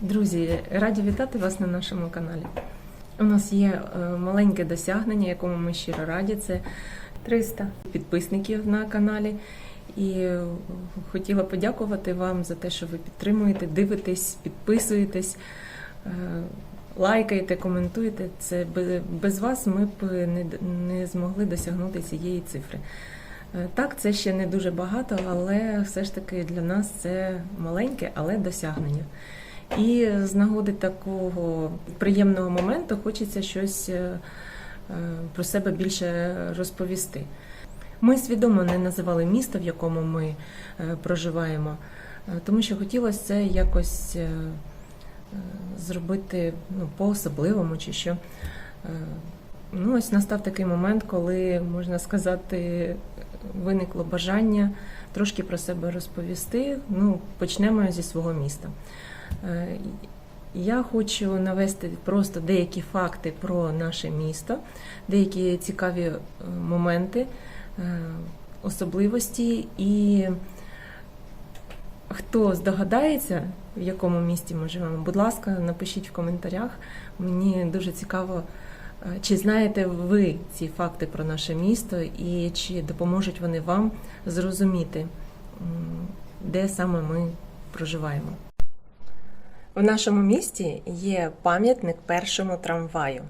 Друзі, раді вітати вас на нашому каналі. У нас є е, маленьке досягнення, якому ми щиро раді. Це 300 підписників на каналі. І е, хотіла подякувати вам за те, що ви підтримуєте, дивитесь, підписуєтесь, е, лайкаєте, коментуєте. Це без вас ми б не, змогли досягнути цієї цифри. Так, це ще не дуже багато, але все ж таки для нас це маленьке, але досягнення. І з нагоди такого приємного моменту хочеться щось е, е, про себе більше розповісти. Ми свідомо не називали місто, в якому ми е, проживаємо, тому що хотілося це якось зробити ну, по-особливому чи що. Ну, ось настав такий момент, коли, можна сказати, виникло бажання трошки про себе розповісти. Ну, почнемо зі свого міста. Е, Я хочу навести просто деякі факти про наше місто, деякі цікаві е, моменти, е, особливості. І хто здогадається, в якому місті ми живемо, будь ласка, напишіть в коментарях. Мені дуже цікаво, чи знаєте ви ці факти про наше місто і чи допоможуть вони вам зрозуміти, де саме ми проживаємо. В нашому місті є пам'ятник першому трамваю.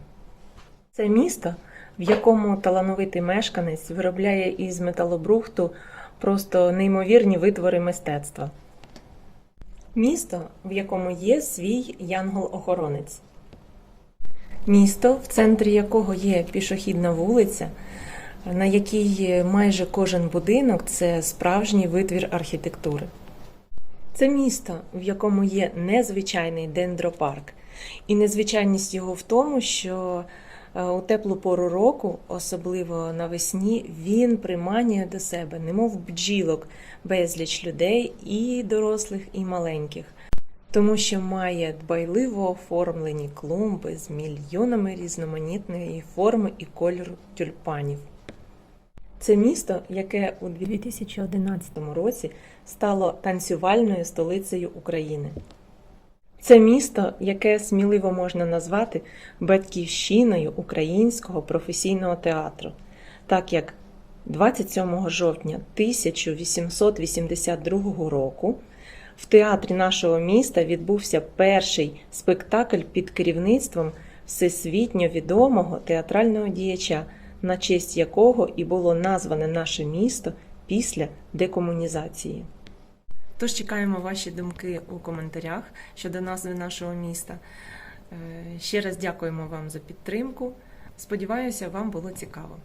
Це місто, в якому талановитий мешканець виробляє із металобрухту просто неймовірні витвори мистецтва. Місто, в якому є свій янгол-охоронець. Місто, в центрі якого є пішохідна вулиця, на якій майже кожен будинок це справжній витвір архітектури. Це місто, в якому є незвичайний дендропарк. І незвичайність його в тому, що е, у теплу пору року, особливо навесні, він приманює до себе, немов бджілок, безліч людей, і дорослих, і маленьких. Тому що має дбайливо оформлені клумби з мільйонами різноманітної форми і кольору тюльпанів. Це місто, яке у 2011 році стало танцювальною столицею України. Це місто, яке сміливо можна назвати батьківщиною українського професійного театру, так як 27 жовтня 1882 року в театрі нашого міста відбувся перший спектакль під керівництвом всесвітньо відомого театрального діяча, на честь якого і було назване наше місто після декомунізації. Тож чекаємо ваші думки у коментарях щодо назви нашого міста. Е, ще раз дякуємо вам за підтримку. Сподіваюся, вам було цікаво.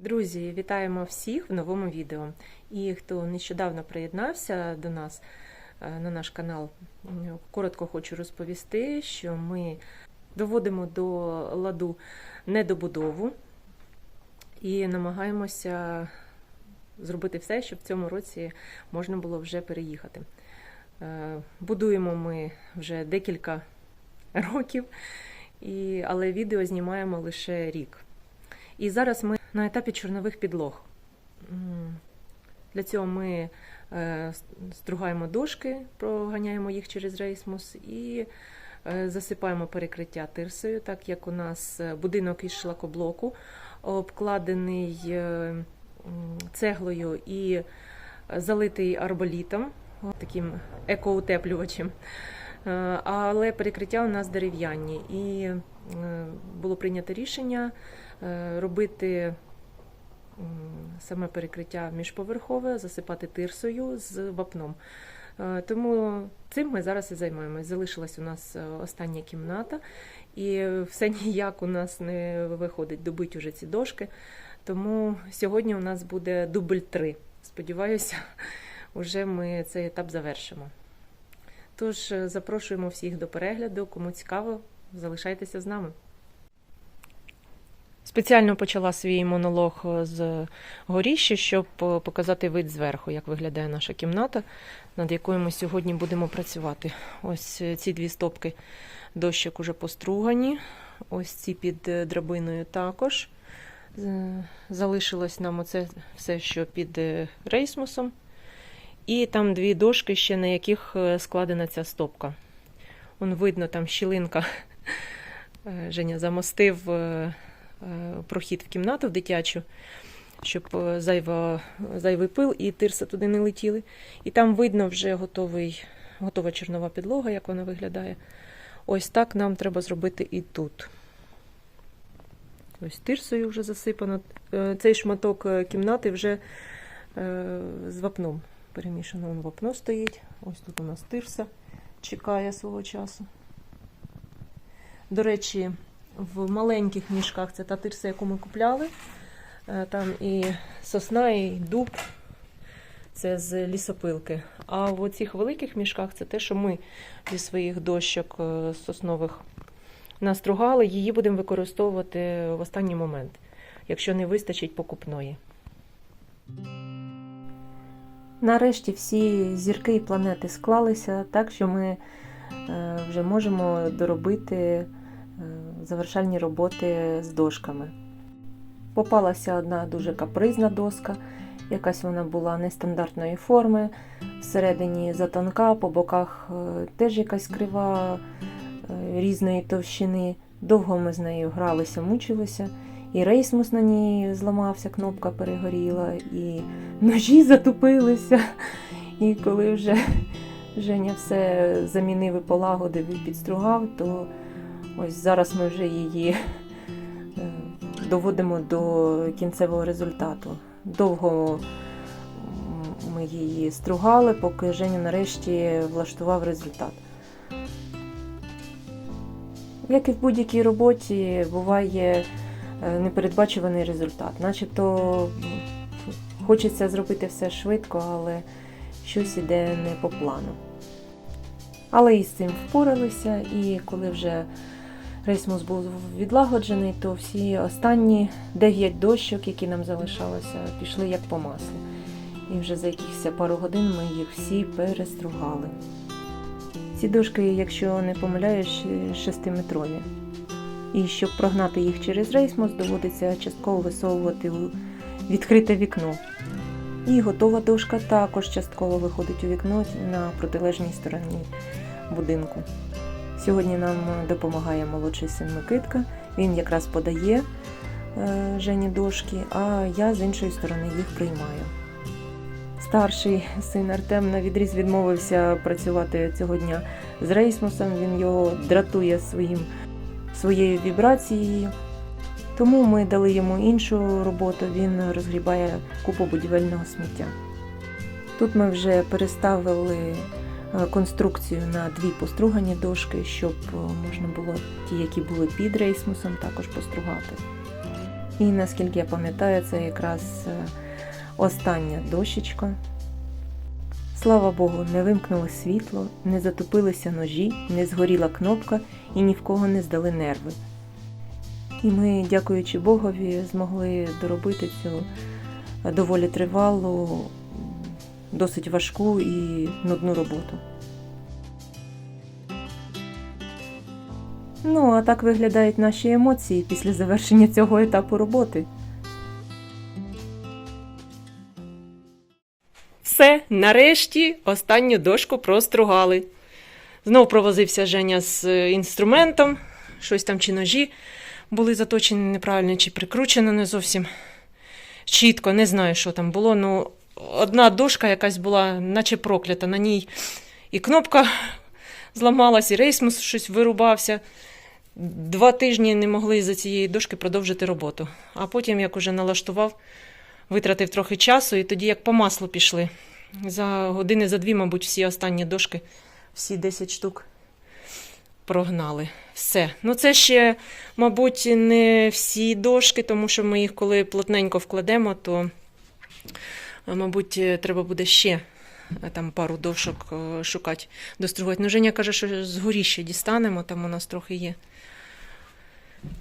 Друзі, вітаємо всіх в новому відео. І хто нещодавно приєднався до нас е, на наш канал, коротко хочу розповісти, що ми доводимо до ладу недобудову і намагаємося зробити все, щоб в цьому році можна було вже переїхати. Е, Будуємо ми вже декілька років, але відео знімаємо лише рік. І зараз ми на етапі чорнових підлог. Для цього ми е, стругаємо дошки, проганяємо їх через рейсмус і е, засипаємо перекриття тирсою, так як у нас е, будинок із шлакоблоку, обкладений цеглою і залитий арболітом, таким екоутеплювачем. Але перекриття у нас дерев'яні, і було прийнято рішення робити саме перекриття міжповерхове, засипати тирсою з вапном. Е, Тому цим ми зараз і займаємось. Залишилась у нас е, остання кімната, і все ніяк у нас не виходить добити уже ці дошки. Тому сьогодні у нас буде дубль 3. Сподіваюся, вже ми цей етап завершимо. Тож е, запрошуємо всіх до перегляду. Кому цікаво, залишайтеся з нами. Спеціально почала свій монолог з горіща, щоб е, показати вид зверху, як виглядає наша кімната, над якою ми сьогодні будемо працювати. Ось е, ці дві стопки дощок уже постругані. Ось ці під е, драбиною також. Залишилось нам оце все, що під е, рейсмусом. І там дві дошки, ще на яких е, складена ця стопка. Вон видно, там щілинка. Е, Женя замостив е, е, прохід в кімнату в дитячу, щоб е, зайва, зайвий пил і тирса туди не летіли. І там видно вже готовий, готова чорнова підлога, як вона виглядає. Ось так нам треба зробити і тут. Ось тирсою вже засипано. Е, Цей шматок е, кімнати вже е, з вапном перемішано. Вон вапно стоїть. Ось тут у нас тирса чекає свого часу. До речі, в маленьких мішках це та тирса, яку ми купляли. Е, Там і сосна, і дуб. Це з лісопилки. А в цих великих мішках це те, що ми зі своїх дощок е, соснових настругали. Її будемо використовувати в останній момент, якщо не вистачить покупної. Нарешті всі зірки і планети склалися так, що ми е, вже можемо доробити завершальні роботи з дошками. Попалася одна дуже капризна доска, якась вона була нестандартної форми, всередині затонка, по боках е, теж якась крива е, різної товщини. Довго ми з нею гралися, мучилися. І рейсмус на ній зламався, кнопка перегоріла, і ножі затупилися. І коли вже Женя все замінив і полагодив і підстругав, то ось зараз ми вже її е, доводимо до кінцевого результату. Довго ми її стругали, поки Женя нарешті влаштував результат. Як і в будь-якій роботі, буває е, непередбачуваний результат. Начебто хочеться зробити все швидко, але щось іде не по плану. Але і з цим впоралися, і коли вже рейсмус був відлагоджений, то всі останні 9 дощок, які нам залишалося, пішли як по маслу. І вже за якихось пару годин ми їх всі перестругали. Ці дошки, якщо не помиляюсь, 6-метрові. І щоб прогнати їх через рейсмус, доводиться частково висовувати у відкрите вікно. І готова дошка також частково виходить у вікно на протилежній стороні будинку. Сьогодні нам допомагає молодший син Микитка. Він якраз подає е, Жені дошки, а я з іншої сторони їх приймаю. Старший син Артем на відріз відмовився працювати цього дня з рейсмусом. Він його дратує своїм, своєю вібрацією. Тому ми дали йому іншу роботу, він розгрібає купу будівельного сміття. Тут ми вже переставили е, конструкцію на дві постругані дошки, щоб е, можна було ті, які були під рейсмусом, також постругати. І наскільки я пам'ятаю, це якраз е, остання дощечка. Слава Богу, не вимкнуло світло, не затопилися ножі, не згоріла кнопка і ні в кого не здали нерви. І ми, дякуючи Богові, змогли доробити цю е, доволі тривалу, досить важку і нудну роботу. Ну, а так виглядають наші емоції після завершення цього етапу роботи. Все, нарешті останню дошку простругали. Знов провозився Женя з інструментом, щось там чи ножі були заточені неправильно, чи прикручено не зовсім чітко, не знаю, що там було. Ну, одна дошка якась була, наче проклята. На ній і кнопка зламалась, і рейсмус щось вирубався. Два тижні не могли за цієї дошки продовжити роботу. А потім, як уже налаштував, витратив трохи часу, і тоді як по маслу пішли. За години, за дві, мабуть, всі останні дошки, всі 10 штук прогнали. Все. Ну, це ще, мабуть, не всі дошки, тому що ми їх, коли плотненько вкладемо, то, мабуть, е, треба буде ще е, там пару дошок е, шукати, достругати. Ну, Женя каже, що згорі ще дістанемо, там у нас трохи є.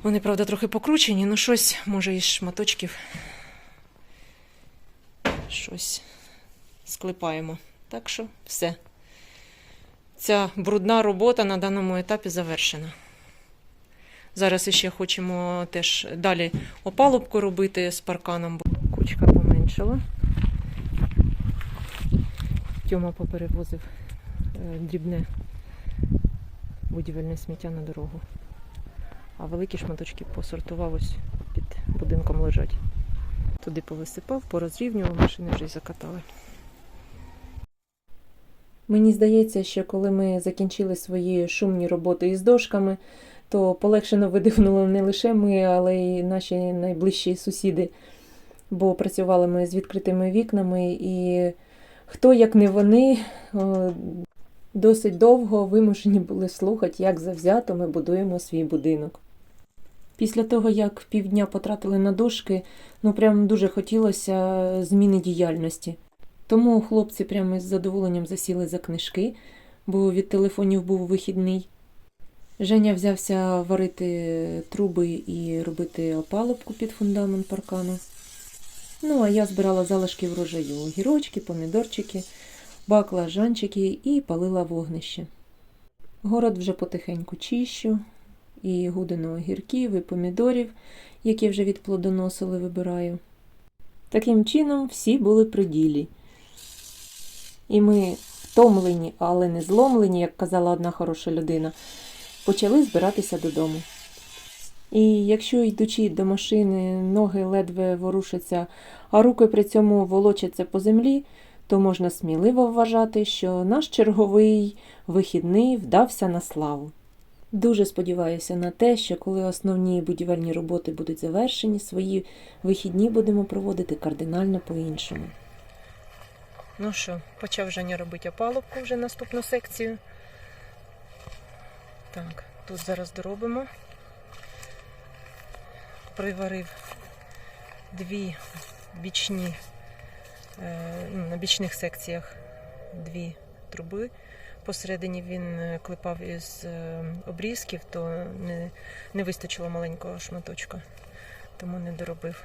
Вони, правда, трохи покручені, ну щось, може, із шматочків. Щось склепаємо. Так що все. Ця брудна робота на даному етапі завершена. Зараз ще хочемо теж далі опалубку робити з парканом, бо кучка поменшала. Тьома поперевозив е, дрібне будівельне сміття на дорогу. А великі шматочки посортував ось під будинком лежать. Туди повисипав, порозрівнював, машини вже й закатали. Мені здається, що коли ми закінчили свої шумні роботи із дошками, то полегшено видихнули не лише ми, але й наші найближчі сусіди, бо працювали ми з відкритими вікнами, і хто, як не вони, досить довго вимушені були слухати, як завзято ми будуємо свій будинок. Після того, як півдня потратили на дошки, ну прям дуже хотілося зміни діяльності. Тому хлопці прямо із задоволенням засіли за книжки, бо від телефонів був вихідний. Женя взявся варити труби і робити опалубку під фундамент паркану. Ну, а я збирала залишки врожаю, огірочки, помідорчики, баклажанчики і палила вогнище. Город вже потихеньку чищу, і гудено огірків, і помідорів, які вже відплодоносили, вибираю. Таким чином, всі були при ділі. І ми, втомлені, але не зломлені, як казала одна хороша людина, почали збиратися додому. І якщо, йдучи до машини, ноги ледве ворушаться, а руки при цьому волочаться по землі, то можна сміливо вважати, що наш черговий вихідний вдався на славу. Дуже сподіваюся на те, що коли основні будівельні роботи будуть завершені, свої вихідні будемо проводити кардинально по-іншому. Ну що, почав Женя робити опалубку вже наступну секцію. Так, тут зараз доробимо. Приварив дві бічні, е, ну, на бічних секціях дві труби. Посередині він е, клепав із е, обрізків, то не, не вистачило маленького шматочка, тому не доробив.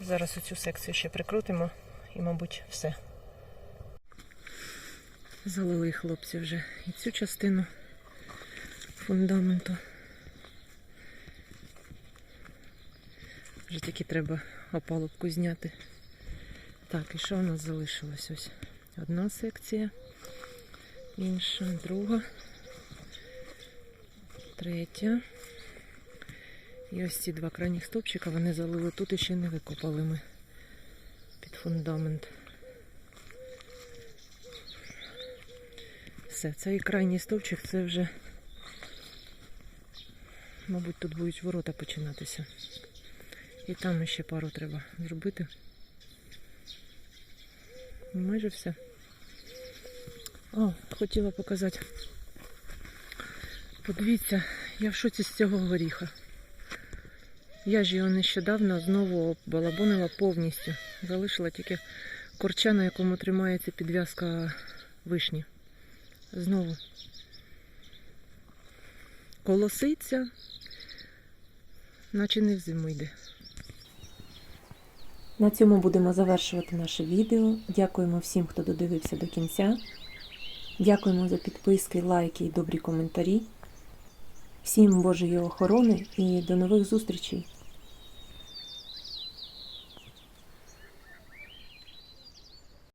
Зараз оцю секцію ще прикрутимо і, мабуть, все. Залили хлопці вже і цю частину фундаменту. Вже таки треба опалубку зняти. Так, і що в нас залишилось ось? Одна секція, інша, друга, третя. І ось ці два крайніх стовпчика вони залили тут і ще не викопали ми під фундамент. Все, цей крайній стовпчик це вже, мабуть, тут будуть ворота починатися. І там ще пару треба зробити. Майже все. О, хотіла показати. Подивіться, я в шоці з цього горіха. Я ж його нещодавно знову балабонила повністю. Залишила тільки корча, на якому тримається підв'язка вишні. Знову. Колоситься, наче не в зиму йде. На цьому будемо завершувати наше відео. Дякуємо всім, хто додивився до кінця. Дякуємо за підписки, лайки і добрі коментарі. Всім Божої охорони і до нових зустрічей!